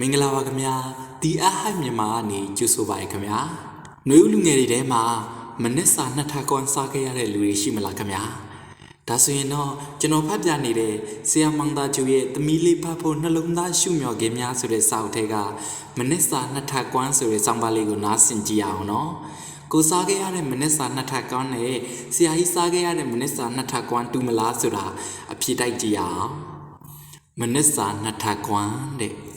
မင်္ဂလာပါခင်ဗျာဒီအဟိုက်မြန်မာကနေကြိုဆိုပါရခင်ဗျာနှွေဦးလူငယ်တွေထဲမှာမနစ်စာနှစ်ထပ်ကွန်စားခဲ့ရတဲ့လူတွေရှိမလားခင်ဗျာဒါဆိုရင်တော့ကျွန်တော်ဖတ်ပြနေတဲ့ဆရာမောင်သားကျူရဲ့သမီးလေးဖတ်ဖို့နှလုံးသားရှုမြော်ခြင်းများဆိုတဲ့စာအုပ်ထဲကမနစ်စာနှစ်ထပ်ကွန်ဆိုတဲ့စောင်းပါလေးကိုနားဆင်ကြည့်ရအောင်နော်ကိုစားခဲ့ရတဲ့မနစ်စာနှစ်ထပ်ကွန်နဲ့ဆရာကြီးစားခဲ့ရတဲ့မနစ်စာနှစ်ထပ်ကွန်တူမလားဆိုတာအဖြေတိုက်ကြည့်ရအောင်မနစ်စာနှစ်ထပ်ကွန်တဲ့။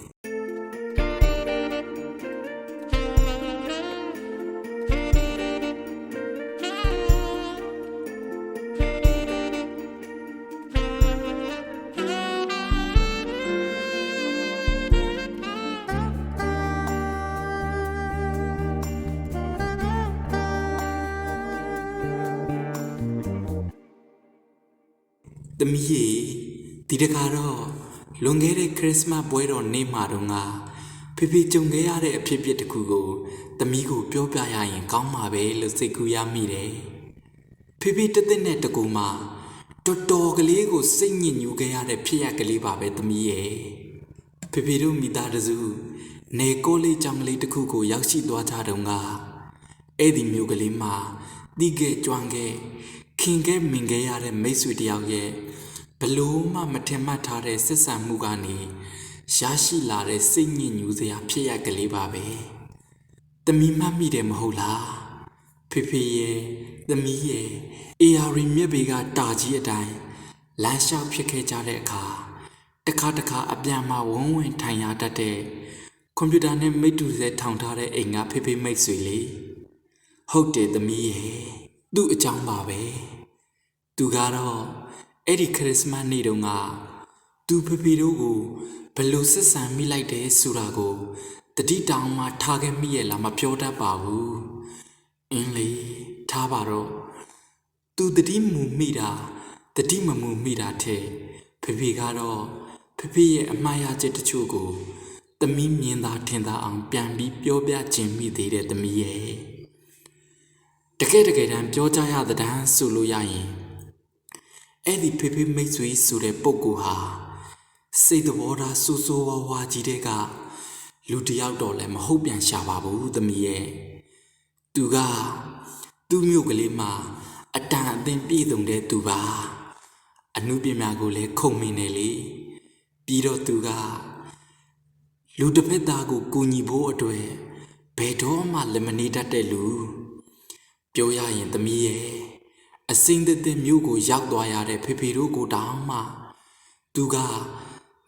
တမီးရေဒီတခါတော့လွန်ခဲ့တဲ့ခရစ်စမတ်ပွဲတော်နေ့မှာတော့ငါဖေဖေကြုံခဲ့ရတဲ့အဖြစ်အပျက်တစ်ခုကိုတမီးကိုပြောပြရရင်ကောင်းမှာပဲလို့စိတ်ကူးရမိတယ်။ဖေဖေတသက်နဲ့တကူမှာတော်တော်ကလေးကိုစိတ်ညစ်ညူခဲ့ရတဲ့ဖြစ်ရကလေးပါပဲတမီးရဲ့။ဖေဖေတို့မိသားစုနေကိုလေးကြောင်ကလေးတစ်ခုကိုရောက်ရှိသွားကြတော့ငါအဲ့ဒီမျိုးကလေးမှာတီးခဲ့ကြွမ်းခဲ့ခင်ခဲ့မင်ခဲ့ရတဲ့မိတ်ဆွေတယောက်ရဲ့ ဘလို့မှမထင်မှတ်ထားတဲ့ဆက်ဆံမှုကနေရရှိလာတဲ့စိတ်ညစ်ညူစရာဖြစ်ရကလေးပါပဲ။တမီမှတ်မိတယ်မဟုတ်လား။ဖေဖေရဲ့သမီးရဲ့ AR မြက်ပေကတာကြီးအတိုင်းလမ်းလျှောက်ဖြစ်ခဲ့ကြတဲ့အခါတစ်ခါတစ်ခါအပြန်မှာဝုန်းဝင်ထိုင်ရတတ်တဲ့ကွန်ပျူတာနဲ့မိတ်တူစဲထောင်ထားတဲ့အိမ်ကဖေဖေမိတ်ဆွေလေးဟုတ်တယ်သမီးရဲ့သူ့အကြောင်းပါပဲသူကတော့ အဲ့ဒီခရစ်စမတ်နေ့တုန်းကသူဖေဖေတို့ကိုဘယ်လို့ဆက်ဆံမိလိုက်တယ်ဆိုတာကိုတတိတောင်မှထားခဲ့မိရဲ့လားမပြောတတ်ပါဘူးအင်းလေထားပါတော့သူတတိမူမိတာတတိမမူမိတာတဲ့ဖေဖေကတော့ဖေဖေရဲ့အမှားရချက်တချို့ကိုသမီးမြင်သာထင်သာအောင်ပြန်ပြီးပြောပြခြင်းမိသေးတဲ့သမီးရဲ့တကယ်တကယ်တမ်းပြောကြရတဲ့တန်းဆိုလို့ရရင် အဲ့ဒီဖေဖေမိတ်ဆွေဆိုတဲ့ပုံကူဟာစိတ်တော်ဓာတ်ဆူဆူဝါဝါကြီးတဲ့ကလူတစ်ယောက်တော့လည်းမဟုတ်ပြန်ရှာပါဘူးသမီးရဲ့သူကသူ့မြို့ကလေးမှာအတန်အသင်ပြည့်စုံတဲ့သူပါအမှုပညာကိုလည်းခုံမင်းနေလေပြီးတော့သူကလူတစ်ဖက်သားကိုကူညီဖို့အတွက်ဘယ်တော့မှလက်မနေတတ်တဲ့လူပြောရရင်သမီးရဲ့ အစင်းသက်သက်မြို့ကိုရောက်သွားရတဲ့ဖေဖေတို့ကိုတောင်းမှသူက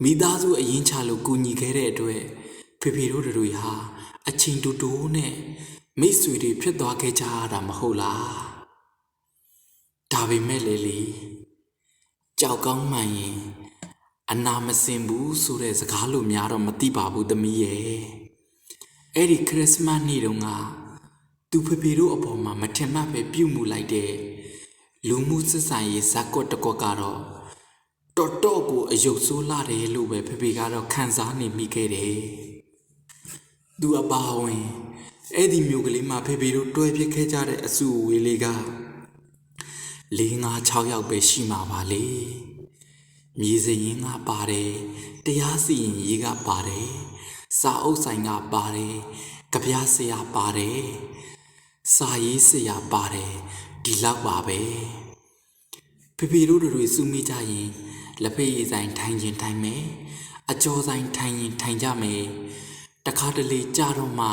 မိသားစုအရင်ချလို့ကူညီခဲ့တဲ့အတွက်ဖေဖေတို့တွေဟာအချိန်တူတူနဲ့မိတ်ဆွေတွေဖြစ်သွားခဲ့ကြရတာမဟုတ်လားဒါပေမဲ့လေလေကြောက်ကောင်းမှန်ရင်အနာမစင်ဘူးဆိုတဲ့စကားလိုများတော့မသိပါဘူးသမီးရဲ့အဲ့ဒီခရစ်စမတ်နေ့တုန်းကသူဖေဖေတို့အပေါ်မှာမထင်မှတ်ပဲပြုတ်မှုလိုက်တဲ့ လူမှုစစ်ဆိုင်ရေးဇက်ကွက်တစ်ကွက်ကတော့တော်တော်ကိုအယုတ်ဆိုးလာတယ်လို့ပဲဖေဖေကတော့ခံစားနေမိခဲ့တယ်သူအပါဝင်အဲ့ဒီမျိုးကလေးမှာဖေဖေတို့တွဲပြစ်ခဲ့ကြတဲ့အစုအဝေးလေးကလေးငါ6ယောက်ပဲရှိမှာပါလေမြေစရင်ကပါတယ်တရားစီရင်ရေးကပါတယ်စာအုပ်ဆိုင်ကပါတယ်ကြပြားဆရာပါတယ်စာရေးဆရာပါတယ် ဒီလောက်ပါပဲဖေဖေတို့တွေစုမိကြရင်လက်ဖေးရည်ဆိုင်ထိုင်ရင်ထိုင်မယ်အကျော်ဆိုင်ထိုင်ရင်ထိုင်ကြမယ်တခါတလေကြတော့မှ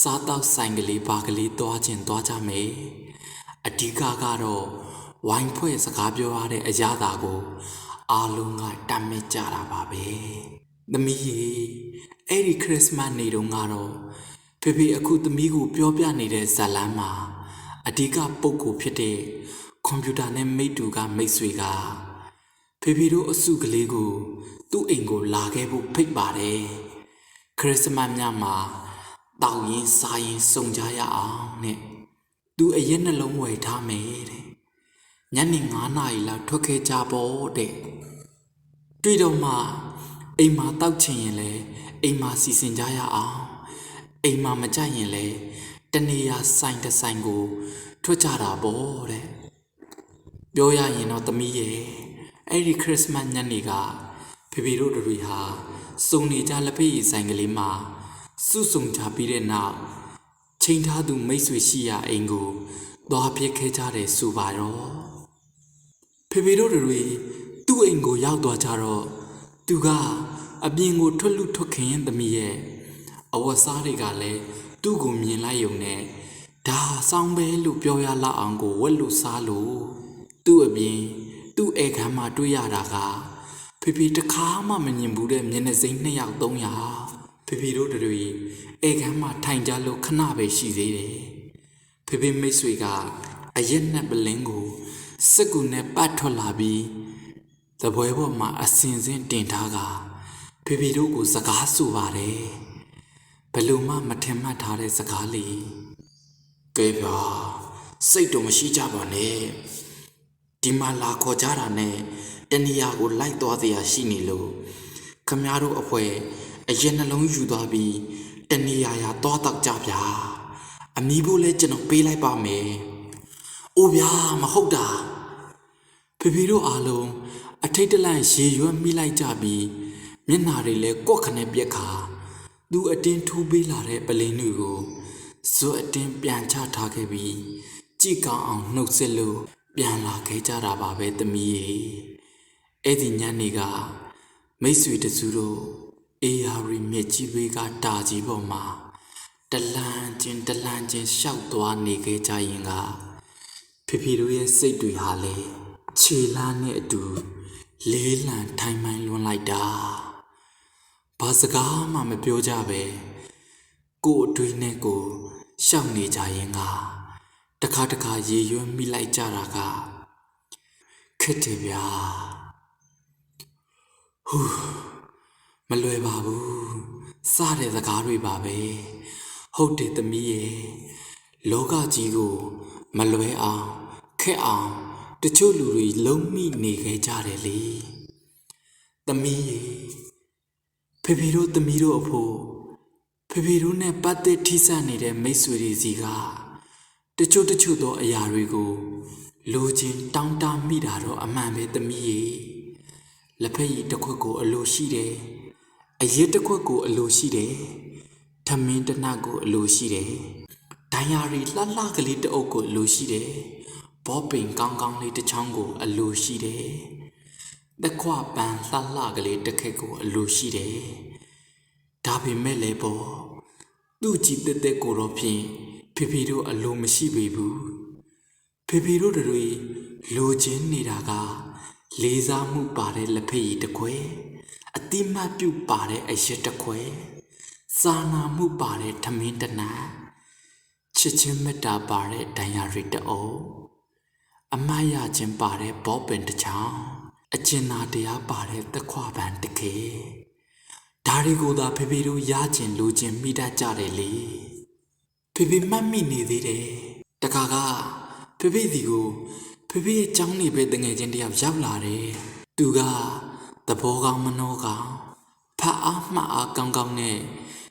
စားတော့ဆိုင်ကလေးဘာကလေးသွားခြင်းသွားကြမယ်အဓိကကတော့ဝိုင်းဖွဲ့စကားပြောရတဲ့အရာသာကိုအားလုံးကတတ်မဲ့ကြတာပါပဲ။သမီးရေအဲ့ဒီခရစ်စမတ်နေ့တုန်းကတော့ဖေဖေအခုသမီးကိုပြောပြနေတဲ့ဇာတ်လမ်းမှာ အဓိကပုံကိုဖြစ်တဲ့ကွန်ပျူတာနဲ့မိတ်တူကမိတ်ဆွေကဖေဖေတို့အစုကလေးကို သူ့အိမ်ကိုလာခဲ့ဖို့ဖိတ်ပါတယ်။ခရစ်စမတ်ညမှာတောက်ရင်စားရင်စုံကြရအောင်နဲ့သူအရက်နှလုံးဝယ်ထားမယ်တဲ့ညနေ9နာရီလောက်ထွက်ခဲ့ကြပေါ့တဲ့တွေ့တော့မှအိမ်မှာတောက်ချင်ရင်လဲအိမ်မှာစီစဉ်ကြရအောင်အိမ်မှာမကြိုက်ရင်လဲ တနေရာဆိုင်တစ်ဆိုင်ကို ထွက်ကြတာပေါ့တဲ့ပြောရရင်တော့သမီးရဲ့အဲ့ဒီခရစ်စမတ်ညနေကဖေဖေဖေတို့တို့တွေဟာစုံနေကြလက်ဖက်ရည်ဆိုင်ကလေးမှာစုစုံကြပြီးတဲ့နောက်ချိန်ထားသူမိတ်ဆွေရှိရာအိမ်ကိုသွားပြစ်ခဲ့ကြတယ်ဆိုပါတော့ဖေဖေတို့တွေသူ့အိမ်ကိုရောက်သွားကြတော့သူကအပြင်ကိုထွက်လူထွက်ခင်းရင်သမီးရဲ့အဝတ်စားတွေကလည်း သူ့ကိုမြင်လိုက်ယုံနဲ့ဒါဆောင်းပဲလို့ပြောရလောက်အောင်ကိုဝက်လို့စားလို့သူ့အပြင်သူ့ဧကန်းမှာတွေ့ရတာကဖေဖေတခါမှမမြင်ဘူးတဲ့မျက်နှာစိမ်းနှစ်ယောက်သုံးရာဖေဖေတို့တွေဧကန်းမှာထိုင်ကြလို့ခဏပဲရှိသေးတယ်ဖေဖေမိတ်ဆွေကအရက်နဲ့ပလင်းကိုစက်ကူနဲ့ပတ်ထွက်လာပြီးသပွဲပေါ်မှာအစင်စင်တင်ထားကဖေဖေတို့ကိုစကားဆိုပါတယ်ဘယ် လို့မှမထင်မှတ်ထားတဲ့စကားလေးကဲပါစိတ်တော့မရှိကြပါနဲ့ဒီမှာလာခေါ်ကြတာနဲ့တဏှာကိုလိုက်သွားသေးရရှိနေလို့ခမားတို့အဖွဲအရင်နှလုံးယူသွားပြီးတဏှာရာသွားတော့ကြဗျာအမီးဖို့လဲကျွန်တော်ပေးလိုက်ပါမယ်။အိုးဗျာမဟုတ်တာဖေဖေတို့အားလုံးအထိတ်တလန့်ရေရွက်မိလိုက်ကြပြီးမျက်နာတွေလဲကွက်ခနဲ့ပြက်ခါ သူအတင်းထိုးပေးလာတဲ့ပလင်းတွေကိုဇွတ်အတင်းပြန်ချထားခဲ့ပြီးကြည့်ကောင်းအောင်နှုတ်ဆက်လို့ပြန်လာခဲ့ကြတာပါပဲသမီးရေအဲ့ဒီညနေကမိတ်ဆွေတစုတို့အေယာရီမြက်ကြီးဘေးကတာကြီးပေါ်မှာတလန်းချင်းတလန်းချင်းရှောက်သွားနေခဲ့ကြရင်ကဖေဖေတို့ရဲ့စိတ်တွေဟာလေခြေလားနဲ့အတူလေးလံထိုင်မှန်လွန်လိုက်တာ ဘာစကားမှမပြောကြပဲကို့အတွေးနဲ့ကိုရှောက်နေကြရင်ကတခါတခါရေရွံ့မိလိုက်ကြတာကခက်တယ်ဗျာဟူးမလွယ်ပါဘူးစတဲ့စကားတွေပါပဲဟုတ်တယ်သမီးရဲ့လောကကြီးကိုမလွယ်အောင်ခက်အောင်တချို့လူတွေလုံးမိနေခဲ့ကြတယ်လေသမီးရဲ့ ဖေဖေတို့သမီးတို့အဖို့ဖေဖေတို့နဲ့ပတ်သက်ထိစပ်နေတဲ့မိတ်ဆွေတွေစီကတချို့တချို့သောအရာတွေကိုလိုချင်တောင်းတမိတာတော့အမှန်ပဲသမီးရေလက်ဖက်ရည်တစ်ခွက်ကိုအလိုရှိတယ်အရက်တစ်ခွက်ကိုအလိုရှိတယ်ထမင်းတစ်နပ်ကိုအလိုရှိတယ်ဒိုင်ယာရီလှလှကလေးတစ်အုပ်ကိုအလိုရှိတယ်ဘောပင်ကောင်းကောင်းလေးတစ်ချောင်းကိုအလိုရှိတယ် သက်ခွပန်လှလှကလေးတစ်ခက်ကိုအလိုရှိတယ်ဒါပေမဲ့လည်းပေါ့သူ့ကြည်တက်တက်ကိုတော့ဖြင့်ဖေဖေတို့အလိုမရှိပေဘူးဖေဖေတို့တွေလိုချင်နေတာက လေးစားမှုပါတဲ့လက်ဖက်ရည်တစ်ခွဲအတိမတ်ပြုတ်ပါတဲ့အရက်တစ်ခွဲစာနာမှုပါတဲ့ထမင်းတစ်နပ်ချစ်ချင်းမေတ္တာပါတဲ့ဒဏ်ရာရီတအုပ်အမရခြင်းပါတဲ့ဘောပင်တစ်ချောင်း အကျဉ်းနာတရားပါတဲ့သခွားပန်တစ်ခေဒါတွေကိုသာဖေဖေတို့ရကျင်လိုချင်မိတတ်ကြတယ်လေဖေဖေမှတ်မိနေသေးတယ်တခါကဖေဖေဒီကိုဖေဖေရဲ့ចောင်းနေပဲတငယ်ချင်းတယောက်ရောက်လာတယ်သူကသဘောကောင်းမနှောကောင်းဖတ်အားမှတ်အားကောင်းကောင်းနဲ့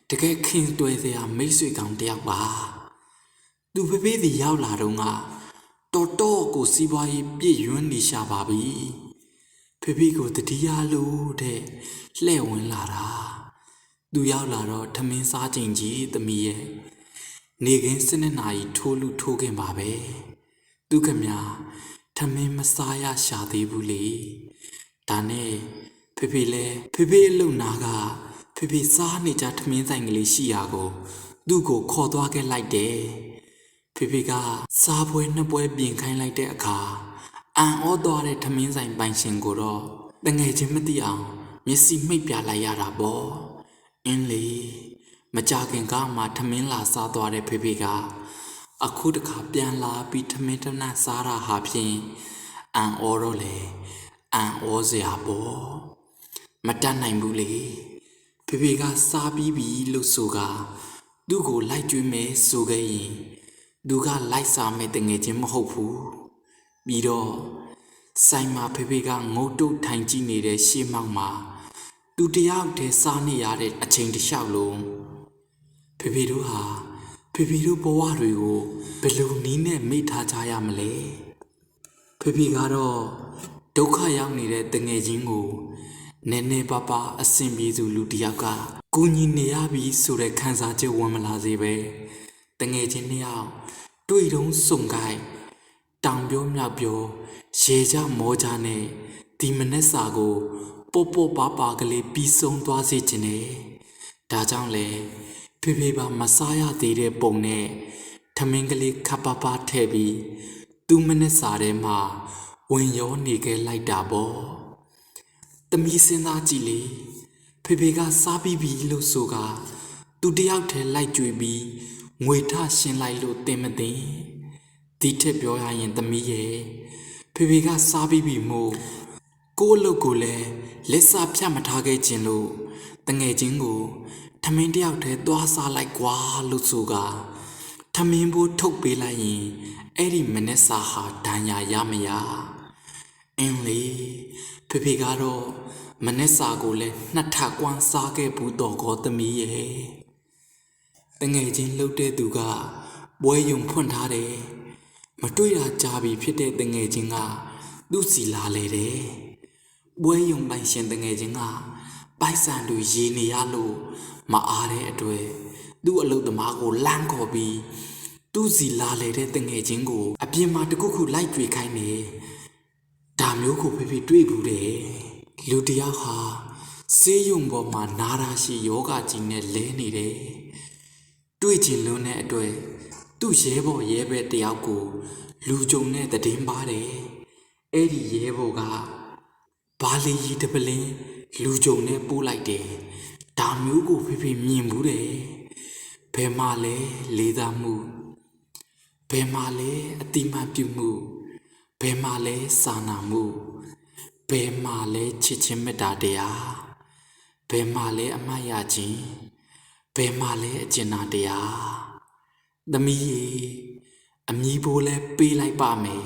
တကယ်ခင်တွယ်စရာမိတ်ဆွေကောင်းတယောက်ပါသူဖေဖေဒီရောက်လာတော့ကတော်တော်ကိုစီးပွားရေးပြည့်ရွံ့နေရှာပါပြီ ဖေဖေကိုတတိယလို့တဲ့လှဲ့ဝင်လာတာသူရောက်လာတော့ထမင်းစားချိန်ကြီးသမီးရဲ့နေခင်းစနစ်နာရီထိုးလူထိုးခင်ပါပဲသူခမညာထမင်းမစားရရှာသေးဘူးလေဒါနဲ့ဖေဖေလဲဖေဖေအလုံနာကဖေဖေစားနေကြထမင်းဆိုင်ကလေးရှိရာကိုသူ့ကိုခေါ်သွားခဲ့လိုက်တယ်ဖေဖေကစားပွဲနှစ်ပွဲပြင်ခိုင်းလိုက်တဲ့အခါ အံ့ဩသွားတဲ့ထမင်းဆိုင်ပိုင်ရှင်ကိုတော့တငယ်ချင်းမသိအောင်မျက်စိမှိတ်ပြလိုက်ရတာပေါ့အင်းလေမကြခင်ကမှထမင်းလာစားသွားတဲ့ဖေဖေကအခုတခါပြန်လာပြီးထမင်းတနတ်စားတာဟာဖြင့်အံ့ဩတော့လေအံ့ဩစရာပေါ့မတတ်နိုင်ဘူးလေဖေဖေကစားပြီးပြီလို့ဆိုကသူ့ကိုလိုက်ကျွေးမယ်ဆိုခဲ့ရင်သူကလိုက်စားမယ်တငယ်ချင်းမဟုတ်ဘူး ပြီးတော့ဆိုင်မှာဖေဖေကငုတ်တုတ်ထိုင်ကြည့်နေတဲ့ရှေးမောက်မှာသူတယောက်တည်းစားနေရတဲ့အချိန်တစ်လျှောက်လုံးဖေဖေတို့ဟာဖေဖေတို့ဘဝတွေကိုဘယ်လိုနည်းနဲ့မိထားကြရမလဲဖေဖေကတော့ဒုက္ခရောက်နေတဲ့တငယ်ချင်းကိုနည်းနည်းပါးပါးအဆင်ပြေသူလူတစ်ယောက်ကကူညီနေရပြီဆိုတဲ့ခံစားချက်ဝင်မလာစေပဲတငယ်ချင်းနှစ်ယောက်တွေ့တုံးစုံကိုက် တောင်ပြောမြောက်ပြောရေကြမောကြနဲ့ဒီမနက်စာကိုပို့ပို့ပါပါကလေးပြီးဆုံးသွားစေခြင်းနဲ့ဒါကြောင့်လေဖေဖေပါမစားရသေးတဲ့ပုံနဲ့ထမင်းကလေးခပ်ပါပါထည့်ပြီးသူမနက်စာထဲမှာဝင်ရောနေခဲ့လိုက်တာပေါ့။တမီးစဉ်းစားကြည့်လေ။ဖေဖေကစားပြီးပြီလို့ဆိုကသူတယောက်တည်းလိုက်ကြွေပြီးငွေထရှင်းလိုက်လို့တင်မသိ။ ဒီထက်ပြောရရင်တမီးရဲ့ဖေဖေကစားပြီးပြီမို့ကိုယ့်အလုပ်ကိုလည်းလက်စားဖြတ်မထားခဲ့ခြင်းလို့တငယ်ချင်းကိုထမင်းတယောက်တည်းသွားစားလိုက်ကွာလို့ဆိုကထမင်းဖို့ထုတ်ပေးလိုက်ရင်အဲ့ဒီမနေ့စာဟာဒဏ်ရာရမရအင်းလေဖေဖေကတော့မနေ့စာကိုလည်းနှစ်ထပ်ကွမ်းစားခဲ့ဘူးတော့ကောသမီးရဲ့တငယ်ချင်းလှုပ်တဲ့သူကပွဲယုံဖွင့်ထားတယ် မတွေ့တာကြာပြီဖြစ်တဲ့တငယ်ချင်းကသူ့စီလာလေတယ်ပွဲယုံပိုင်ရှင်တငယ်ချင်းကပိုက်ဆံတွေရေနေရလို့မအားတဲ့အတွက်သူ့အလုပ်သမားကိုလမ်းခေါ်ပြီးသူ့စီလာလေတဲ့တငယ်ချင်းကိုအပြင်မှာတခုခုလိုက်ကြွေခိုင်းနေဒါမျိုးကိုဖေဖေတွေ့ဘူးတယ်လူတစ်ယောက်ဟာစေးရုံပေါ်မှာနာရာရှိယောဂကြီးနဲ့လဲနေတယ်တွေ့ချင်လွန်းတဲ့အတွက် သူ့ရဲဘော်ရဲဘက်တစ်ယောက်ကို လူကြုံနဲ့တည်င်းပါတယ်အဲ့ဒီရဲဘော်ကဘာလီကြီးတပလင်းလူကြုံနဲ့ပို့လိုက်တယ်ဒါမျိုးကိုဖေဖေမြင်ဘူးတယ်ဘယ်မှာလဲလေးသားမှုဘယ်မှာလဲအတိမတ်ပြုမှုဘယ်မှာလဲစာနာမှုဘယ်မှာလဲချစ်ချင်းမေတ္တာတရားဘယ်မှာလဲအမတ်ရခြင်းဘယ်မှာလဲအကျဉ်းနာတရား သမီးရေအမီးဘိုးလဲပေးလိုက်ပါမယ်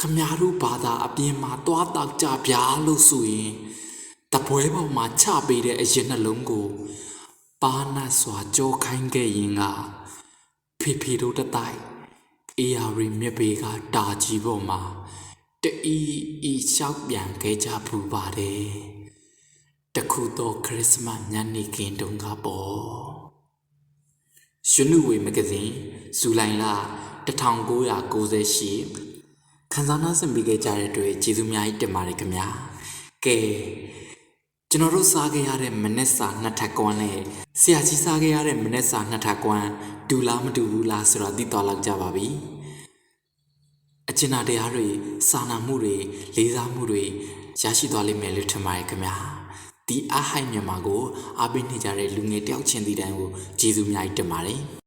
ခမားတို့ဘာသာအပြင်မှာတွားတောက်ကြဗျာလို့ဆိုရင်တပွဲပေါ်မှာချပေးတဲ့အရင်နှလုံးကိုပါနတ်စွာကြောခိုင်းခဲ့ရင်ကဖေဖေတို့တတိုက်အေယာရီမြက်ပေကတာကြီးပေါ်မှာတအီအီလျှောက်ပြန်ခဲ့ကြဖူးပါတယ်တခုတော့ခရစ်စမတ်ညနေခင်းတုန်းကပေါ့ ရှင်နုဝေမဂဇင်းဇူလိုင်လ1998ခန်းစားနာဆင်ပေးခဲ့ကြတဲ့အတွက်ကျေးဇူးများကြီးတင်ပါတယ်ခင်ဗျာကဲကျွန်တော်တို့စားခဲ့ရတဲ့မနက်စာနှစ်ထပ်ကွမ်းနဲ့ဆရာကြီးစားခဲ့ရတဲ့မနက်စာနှစ်ထပ်ကွမ်းတူလားမတူဘူးလားဆိုတာသိသွားလောက်ကြပါပြီအကျဉ်းသားတရားတွေစာနာမှုတွေလေးစားမှုတွေရရှိသွားလိမ့်မယ်လို့ထင်ပါတယ်ခင်ဗျာ ဒီအားဟိုက်မြန်မာကိုအားပေးနေကြတဲ့လူငယ်တယောက်ချင်းဒီတိုင်းကိုကျေးဇူးများကြီးတင်ပါတယ်